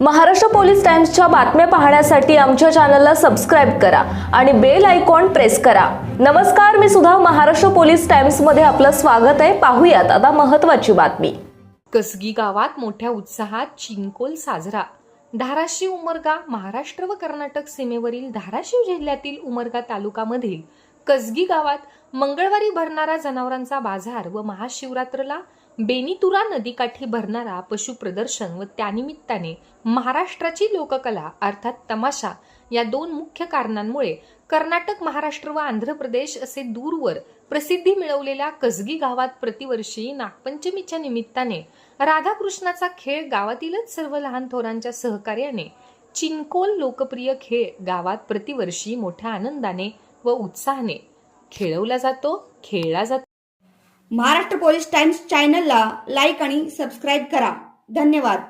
Maharashtra police टाइम्सच्या बातम्या पाहण्यासाठी आमच्या चॅनलला सबस्क्राईब करा आणि बेल आयकॉन प्रेस करा. नमस्कार मी सुद्धा महाराष्ट्र पोलीस टाइम्समध्ये आपलं स्वागत आहे. पाहूयात आता महत्वाची बातमी. कसगी गावात मोठ्या उत्साहात चिंकोल साजरा. धाराशिव उमरगा महाराष्ट्र व कर्नाटक सीमेवरील धाराशिव जिल्ह्यातील उमरगा तालुकामधील कसगी गावात मंगळवारी भरणारा जनावरांचा बाजार व महाशिवरात्रला बेनीतुरा नदीकाठी भरणारा पशु प्रदर्शन व त्यानिमित्ताने महाराष्ट्राची लोककला अर्थात तमाशा या दोन मुख्य कारणांमुळे कर्नाटक महाराष्ट्र व आंध्र प्रदेश असे दूरवर प्रसिद्धी मिळवलेल्या कसगी गावात प्रतिवर्षी नागपंचमीच्या निमित्ताने राधाकृष्णाचा खेळ गावातीलच सर्व लहान थोरांच्या सहकार्याने चिंकोल लोकप्रिय खेळ गावात प्रतिवर्षी मोठ्या आनंदाने व उत्साहाने खेळवला जातो खेळला जातो. महाराष्ट्र पोलीस टाइम्स चॅनलला लाईक आणि सबस्क्राईब करा. धन्यवाद.